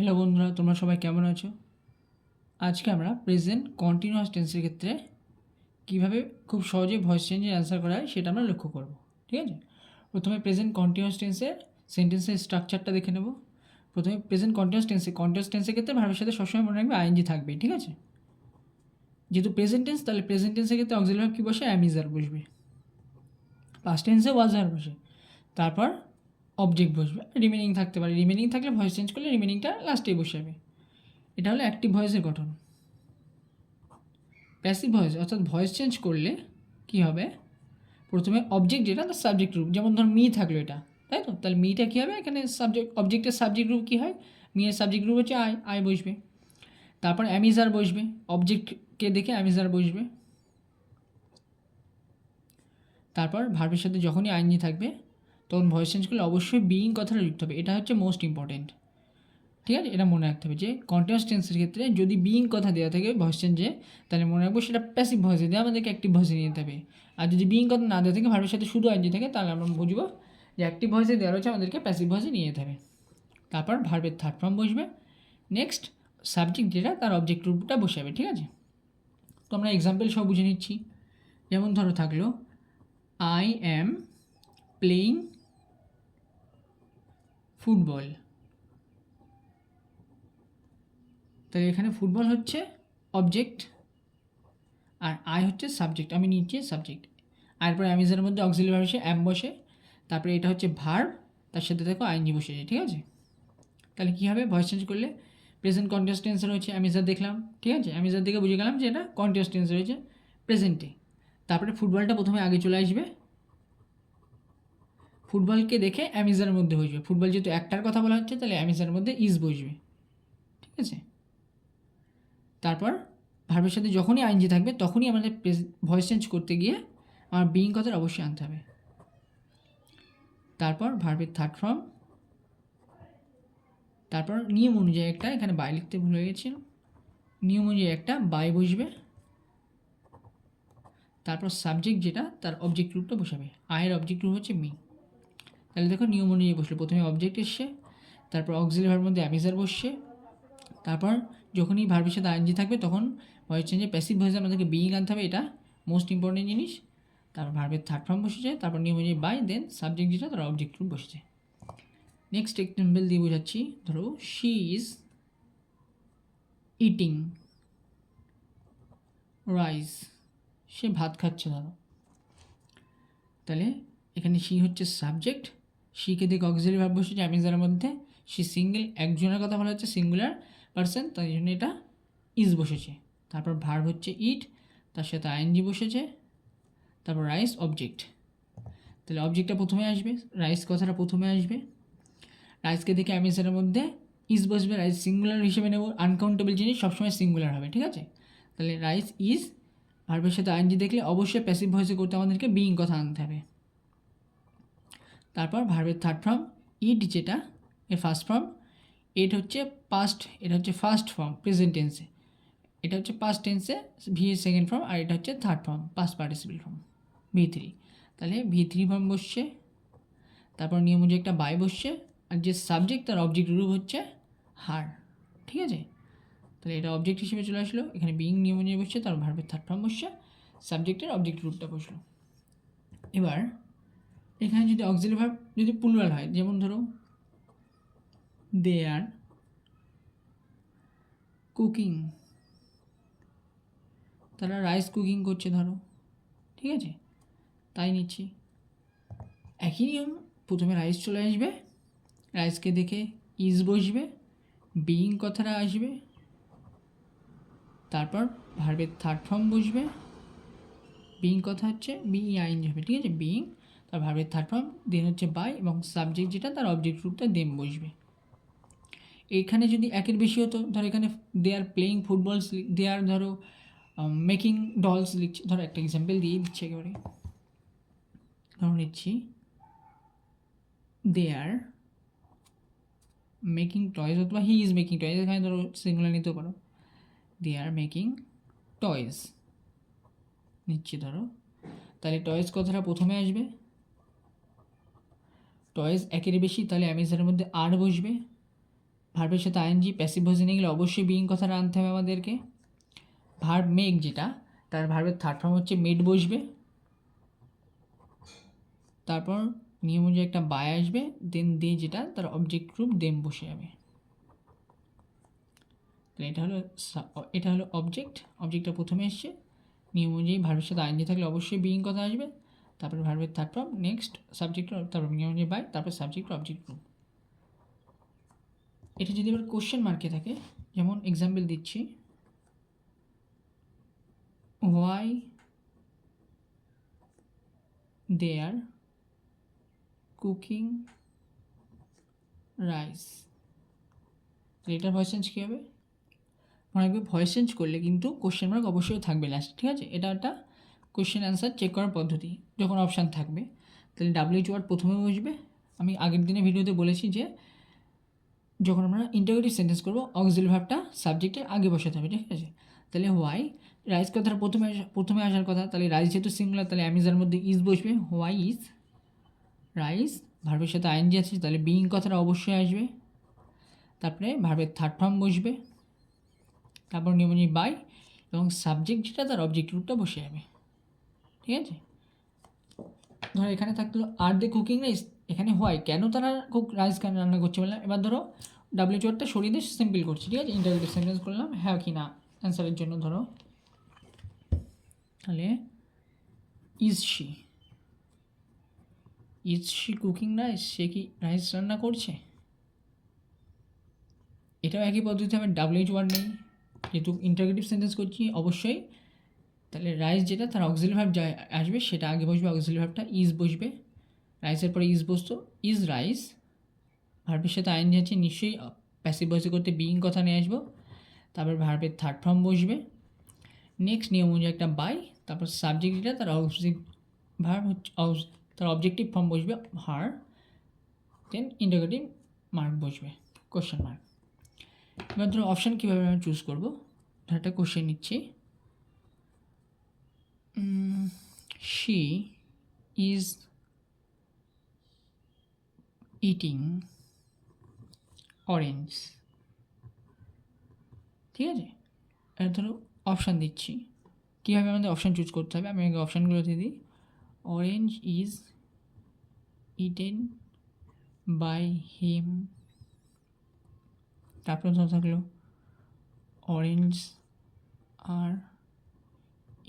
Hello বন্ধুরা, তোমরা সবাই কেমন আছো? আজকে আমরা প্রেজেন্ট কন্টিনিউয়াস টেন্সের ক্ষেত্রে কীভাবে খুব সহজে ভয়েস চেঞ্জের অ্যান্সার করা হয় সেটা আমরা লক্ষ্য করব, ঠিক আছে? প্রথমে প্রেজেন্ট কন্টিনিউয়াস টেন্সের সেন্টেন্সের স্ট্রাকচারটা দেখে নেব। প্রথমে প্রেজেন্ট কন্টিনিউয়াস টেন্সে কন্টিনিউয়াস টেন্সের ক্ষেত্রে ভাবের সাথে সবসময় মনে রাখবে আইএনজি থাকবে, ঠিক আছে? যেহেতু প্রেজেন্ট টেন্স তাহলে প্রেজেন্ট টেন্সের ক্ষেত্রে অক্সিলারি কী বসে? অ্যামিজার বসবে। পাস্ট টেন্সে ওয়াজার বসে। তারপর অবজেক্ট বসবে রিমেনিং থাকতে পারে। রিমেনিং থাকলে ভয়েস চেঞ্জ করলে রিমেনিংটা লাস্টেই বসে যাবে এটা হলো অ্যাক্টিভ ভয়েসের গঠন। প্যাসিভ ভয়েস অর্থাৎ ভয়েস চেঞ্জ করলে কি হবে? প্রথমে অবজেক্ট যেটা তার সাবজেক্ট রূপ যেমন ধর মি থাকল এটা, তাই তো? তাহলে মিটা কী হবে? এখানে সাবজেক্ট অবজেক্টের সাবজেক্ট রূপ কী হয়? মিয়ের সাবজেক্ট রূপ হচ্ছে আই আই বসবে। তারপর অ্যামিজার বসবে। অবজেক্টকে দেখে অ্যামিজার বসবে। তারপর ভার্বের সাথে যখনই আইনজি থাকবে তখন ভয়েস চেঞ্জ করলে অবশ্যই বিইং কথাটা লিখতে হবে। এটা হচ্ছে মোস্ট ইম্পর্টেন্ট ঠিক আছে? এটা মনে রাখতে হবে যে কন্টিনিউয়াস টেন্সের ক্ষেত্রে যদি বিইং কথা দেওয়া থাকে ভয়েস চেঞ্জে তাহলে মনে রাখব সেটা প্যাসিভ ভয়েসে দিয়ে আমাদেরকে অ্যাক্টিভ ভয়েসে নিয়ে যেতে হবে। আর যদি বিইং কথা না দেওয়া থাকে ভার্বের সাথে শুধু আইনজি থাকে, তাহলে আমরা বুঝব যে অ্যাক্টিভ ভয়েসে দেওয়া রয়েছে, আমাদেরকে প্যাসিভ ভয়েসে নিয়ে যেতে হবে। তারপর ভার্বের থার্ড ফর্ম বসবে। নেক্সট সাবজেক্ট যেটা, তার অবজেক্ট রূপটা বসে যাবে ঠিক আছে? তো আমরা এক্সাম্পল সব বুঝে নিচ্ছি। যেমন ধরো থাকল আই অ্যাম প্লেয়িং ফুটবল। তাহলে এখানে ফুটবল হচ্ছে অবজেক্ট আর আই হচ্ছে সাবজেক্ট আমি নিচ্ছি সাবজেক্ট এরপরে অ্যামিজের মধ্যে অক্সিলি ভার্ব অ্যাম বসে। তারপরে এটা হচ্ছে ভার্ব তার সাথে দেখো আইনজি বসেছে ঠিক আছে? তাহলে কী হবে? ভয়েস চেঞ্জ করলে প্রেজেন্ট কন্টিনিউয়াস টেন্সে রয়েছে অ্যামিজার দেখলাম, ঠিক আছে? অ্যামিজার দেখে বুঝে গেলাম যে এটা কন্টিনিউয়াস টেন্সে রয়েছে প্রেজেন্টে তারপরে ফুটবলটা প্রথমে আগে চলে আসবে। ফুটবলকে দেখে অ্যামিজার মধ্যে বসবে ফুটবল যেহেতু একটার কথা বলা হচ্ছে, তাহলে অ্যামিজার মধ্যে ইজ বসবে। ঠিক আছে? তারপর ভার্বের সাথে যখনই আইনজি থাকবে, তখনই আমাদের ভয়েস চেঞ্জ করতে গিয়ে আমার বিইং কথার অবশ্যই আনতে হবে। তারপর ভার্বের থার্ড ফর্ম তারপর নিয়ম অনুযায়ী একটা, এখানে বাই লিখতে ভুলে গেছিলাম নিয়ম অনুযায়ী একটা বাই বসবে। তারপর সাবজেক্ট যেটা, তার অবজেক্ট রূপটা বসাবে। আয়ের অবজেক্ট রূপ হচ্ছে মি তাহলে দেখো নিয়ম অনুযায়ী বসল। প্রথমে অবজেক্ট এসছে, তারপর অক্সিলি ভার্বের মধ্যে অ্যামিজার বসছে, তারপর যখনই ভার্বের সাথে আইনজি থাকবে তখন ভয়েস চেঞ্জে প্যাসিভ ভয়েসে আমাদেরকে বিইং আনতে হবে, এটা মোস্ট ইম্পর্টেন্ট জিনিস। তারপর ভার্বের থার্ড ফর্ম বসেছে, তারপর নিয়ম অনুযায়ী বাই দেন সাবজেক্ট যেটা তার অবজেক্ট রূপ বসেছে। নেক্সট এক্সাম্পল দিয়ে বোঝাচ্ছি, ধরো শি ইজ ইটিং রাইস সে ভাত খাচ্ছে, ধরো। তাহলে এখানে শি হচ্ছে সাবজেক্ট শিকে দিকে ভাব বসেছে অ্যামিজারের মধ্যে। সে সিঙ্গেল একজনের কথা বলা হচ্ছে সিঙ্গুলার পার্সন তাই জন্য এটা ইজ বসেছে। তারপর ভার্ব হচ্ছে ইট তার সাথে আইএনজি বসেছে। তারপর রাইস অবজেক্ট তাহলে অবজেক্টটা প্রথমে আসবে রাইস কথাটা প্রথমে আসবে। রাইসকে দেখে অ্যামিজারের মধ্যে ইজ বসবে রাইস সিঙ্গুলার হিসেবে নেব। আনকাউন্টেবল জিনিস সবসময় সিঙ্গুলার হবে, ঠিক আছে? তাহলে রাইস ইজ ভার্বের সাথে আইনজি দেখলে অবশ্যই প্যাসিভ ভয়েসে করতে আমাদেরকে বিইং কথা আনতে হবে। তারপর ভার্বের থার্ড ফর্ম ইট যেটা, এর ফার্স্ট ফর্ম এট হচ্ছে পাস্ট এটা হচ্ছে ফার্স্ট ফর্ম প্রেজেন্ট টেন্সে এটা হচ্ছে পাস্ট টেন্সে ভি এর সেকেন্ড ফর্ম আর এটা হচ্ছে third form past participle form V three তাহলে ভি থ্রি ফর্ম বসছে, তারপর নিয়ম অনুযায়ী একটা বাই বসছে, আর যে সাবজেক্ট তার অবজেক্ট রূপ হচ্ছে হার ঠিক আছে? তাহলে এটা অবজেক্ট হিসেবে চলে আসলো, এখানে বিইং নিয়ম অনুযায়ী বসছে তার ভার্বের থার্ড ফর্ম বসছে সাবজেক্টের অবজেক্ট রূপটা বসল। এবার এখানে যদি অক্সিলি ভার্ব যদি প্লুরাল হয়, যেমন ধরো দে আর কুকিং তারা রাইস কুকিং করছে, ধরো, ঠিক আছে? তাই নিচ্ছি। একই নিয়ম, প্রথমে রাইস চলে আসবে রাইসকে দেখে ইজ বসবে বিইং কথাটা আসবে, তারপর ভার্বের থার্ড ফর্ম বসবে বিইং কথা হচ্ছে বি আইন হবে, ঠিক আছে? বিইং তার ভার্বের থার্ড ফর্ম দেন হচ্ছে বাই এবং সাবজেক্ট যেটা, তার অবজেক্ট রূপটা দেম বসবে। এখানে যদি একের বেশি হতো, ধরো এখানে দে আর প্লেয়িং ফুটবলস দে আর ধরো মেকিং ডলস লিখছে। ধরো একটা এক্সাম্পল দিয়ে দিচ্ছে একেবারে। ধরো নিচ্ছি। দে আর মেকিং টয়েস অথবা হি ইজ মেকিং টয়েস এখানে ধরো সিঙ্গুলার নিতেও পারো। দে আর মেকিং টয়েস নিচ্ছি ধরো। তাহলে টয়েস কথাটা প্রথমে আসবে। টয়েস একের বেশি, তাহলে অ্যামেজনের মধ্যে আর বসবে? ভার্বের সাথে আইএনজি প্যাসিভ ভয়েসে নিয়ে গেলে অবশ্যই বিইং কথাটা আনতে হবে আমাদেরকে। ভার্ব মেক যেটা, তার ভার্বের থার্ড ফর্ম হচ্ছে মেড বসবে। তারপর নিয়ম অনুযায়ী একটা বাই আসবে দেন দে যেটা, তার অবজেক্ট রূপ দেম বসে যাবে। তাহলে এটা হলো এটা হলো অবজেক্ট অবজেক্টটা প্রথমে এসছে। নিয়ম অনুযায়ী ভার্বের সাথে আইনজি থাকলে অবশ্যই বিইং কথা আসবে। তারপরে ভার্বের থার্ড ফর্ম নেক্সট সাবজেক্ট তারপর অনুযায়ী বাই তারপর সাবজেক্ট অবজেক্ট রূপ এটা যদি এবার কোশ্চেন মার্কে থাকে, যেমন এক্সাম্পল দিচ্ছি why they are cooking rice এটার ভয়েস চেঞ্জ কী হবে? মনে রাখবে ভয়েস চেঞ্জ করলে কিন্তু কোশ্চেন মার্ক অবশ্যই থাকবে লাস্ট ঠিক আছে? এটা একটা কোশ্চেন অ্যান্সার চেক করার পদ্ধতি। যখন অপশান থাকবে, তাহলে ডাব্লিউচ ওয়ার্ড প্রথমে বসবে। আমি আগের দিনে ভিডিওতে বলেছি যে, যখন আমরা ইন্টারগ্রেটিভ সেন্টেন্স করব অক্সিল ভাবটা সাবজেক্টের আগে বসাতে হবে, ঠিক আছে? তাহলে হোয়াই রাইস কথাটা প্রথমে প্রথমে আসার কথা, তাহলে রাইস যেহেতু সিঙ্গুলার তাহলে অ্যামিজার মধ্যে ইজ বসবে। হোয়াই ইজ রাইস ভার্বের সাথে আইনজি আছে, তাহলে বিইং কথাটা অবশ্যই আসবে। তারপরে ভার্বের থার্ড ফর্ম বসবে। তারপর নিয়ম অনুযায়ী বাই এবং সাবজেক্ট যেটা, তার অবজেক্ট রূপটা বসে যাবে। ঠিক আছে? ধরো এখানে থাকল আর দে কুকিং রাইস এখানে হয় কেন তারা কুক রাইস কেন রান্না করছে বললাম এবার ধরো ডাব্লিউ চোরটা সরিয়ে দিয়ে সিম্পল করছি, ঠিক আছে? ইন্টারভিউ সেন্টেন্স করলাম হ্যাঁ কি না? অ্যান্সারের জন্য ধরো। তাহলে is she is she cooking rice সে কি রাইস রান্না করছে? এটাও একই পদ্ধতি আমি ডাব্লিউ ওয়ার্ড নেই। যেহেতু ইন্টারগ্রেটিভ সেন্টেন্স করছি, অবশ্যই তাহলে রাইস যেটা, তার অক্সিলি ভার্ব যা আসবে, সেটা আগে বসবে অক্সিলি ভার্বটা ইজ বসবে। রাইসের পরে ইজ বসতো। ইজ রাইস ভার্বের সাথে আইন যাচ্ছে, নিশ্চয়ই প্যাসিভ ভয়েসে করতে বিইং কথা নিয়ে আসব। তারপর ভার্বের থার্ড ফর্ম বসবে। নেক্সট নিয়ম অনুযায়ী একটা বাই তারপর সাবজেক্ট যেটা, তার অবজেক্ট ভার্ব হচ্ছে তার অবজেক্টিভ ফর্ম বসবে হার দেন ইন্টারগেটিভ মার্ক বসবে কোশ্চেন মার্ক এবার ধরো অপশান কীভাবে আমি চুজ করব? একটা কোশ্চেন নিচ্ছি। শি ইজ ইটিং অরেঞ্জ ঠিক আছে? এটা ধরো অপশান দিচ্ছি। কীভাবে আমাদের অপশান চুজ করতে হবে? আমি আগে অপশানগুলো দিয়ে দিই। Orange is eaten by him তারপরে ধরো থাকল orange R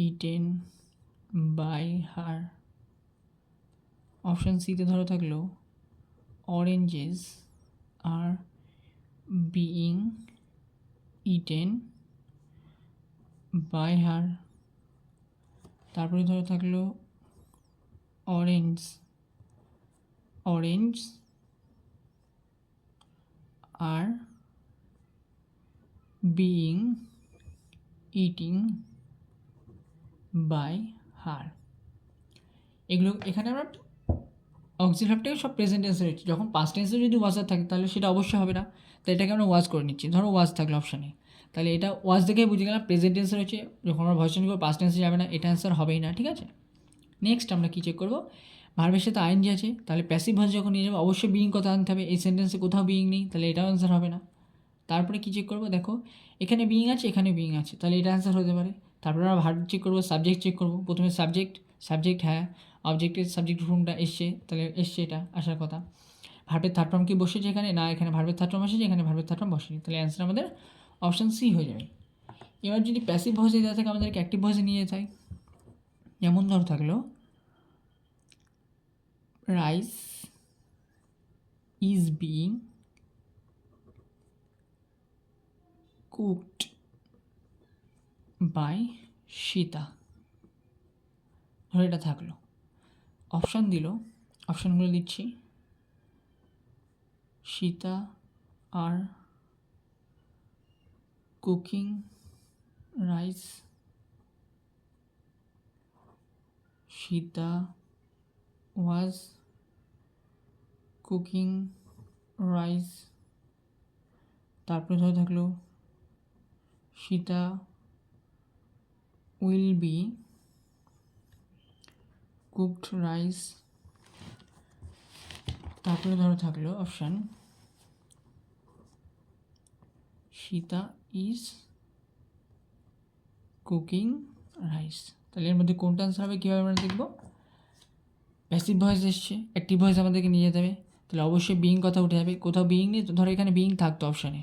eaten by her option সিতে ধরো থাকল oranges R being eaten by her তারপরে ধরো থাকল orange orange are being eating by her এগুলো, এখানে আমরা অক্সিলারটাকে সব প্রেজেন্ট টেন্সে রয়েছে যখন পাস্ট টেন্সে যদি ওয়াজার থাকে, তাহলে সেটা অবশ্যই হবে না। তো এটাকে আমরা ওয়াজ করে নিচ্ছি। ধরো ওয়াজ থাকল অপশানে তাহলে এটা ওয়াজ দেখে বুঝে গেলাম প্রেজেন্ট টেন্সে রয়েছে। যখন আমরা ভয়েস চেঞ্জ করব পাস্ট টেন্সে যাবে না, এটা অ্যান্সার হবেই না, ঠিক আছে? নেক্সট আমরা কী চেক করব? ভার্বের সাথে আইন যে আছে। তাহলে প্যাসিভ ভয়েস যখন নিয়ে যাব, অবশ্যই বিইং কথা আনতে হবে। এই সেন্টেন্সে কোথাও বিইং নেই, তাহলে এটাও অ্যান্সার হবে না। তারপরে কী চেক করব? দেখো, এখানে বিইং আছে, এখানে বিইং আছে। তাহলে এটা অ্যান্সার হতে পারে। তারপরে আমরা ভার্ব চেক করব সাবজেক্ট চেক করব। প্রথমে সাবজেক্ট সাবজেক্ট হ্যাঁ অবজেক্টের সাবজেক্ট ফর্মটা এসছে, তাহলে এসছে এটা, আসার কথা। ভার্বের থার্ড ফর্ম কি বসেছে এখানে? না, এখানে ভার্বের থার্ড ফর্ম বসেছে এখানে ভার্বের থার্ড ফর্ম বসেনি। তাহলে অ্যান্সার আমাদের অপশান সি হয়ে যাবে। এবার যদি প্যাসিভ ভয়েসে দেওয়া থাকে, আমাদেরকে অ্যাক্টিভ ভয়েসে নিয়ে যেতে হয়। যেমন ধর থাকল rice is being cooked by Sita. ধরো এটা থাকল। অপশান দিল। অপশানগুলো দিচ্ছি। Sita are cooking rice. Sita was cooking rice. তারপরে ধরে থাকল Sita will be cooked rice তারপরে ধরো থাকল option Sita is cooking rice তাহলে এর মধ্যে কোনটা আনসার হবে, কীভাবে আমরা দেখব? প্যাসিভ ভয়েস এসছে অ্যাক্টিভ ভয়েস আমাদেরকে নিয়ে যেতে হবে। তাহলে অবশ্যই বিইং কথা উঠে যাবে। কোথাও বিইং নেই, তো ধরো এখানে বিইং থাকতো অপশানে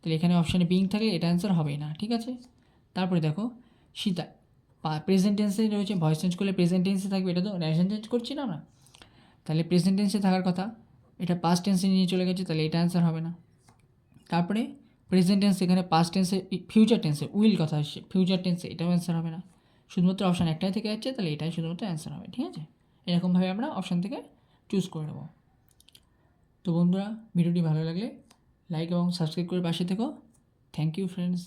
তাহলে এখানে অপশানে বিইং থাকলে এটা অ্যান্সার হবেই না, ঠিক আছে? তারপরে দেখো সীতা প্রেজেন্ট টেন্সে রয়েছে ভয়েস চেঞ্জ করলে প্রেজেন্ট টেন্সে থাকবে, এটা তো ন্যাশন চেঞ্জ করছি না আমরা। তাহলে প্রেজেন্ট টেন্সে থাকার কথা, এটা পাস্ট টেন্সে নিয়ে চলে গেছে, তাহলে এটা অ্যান্সার হবে না। তারপরে প্রেজেন্ট টেন্স এখানে পাস্ট টেন্সে ফিউচার টেন্সে উইল কথা আসছে ফিউচার টেন্সে এটাও অ্যান্সার হবে না। শুধুমাত্র অপশান একটাই থেকে যাচ্ছে, তাহলে এটাই শুধুমাত্র অ্যান্সার হবে, ঠিক আছে? এরকমভাবে আমরা অপশান থেকে চুজ করে নেব। তো বন্ধুরা, ভিডিওটি ভালো লাগলে লাইক এবং সাবস্ক্রাইব করে পাশে থেকো। Thank you friends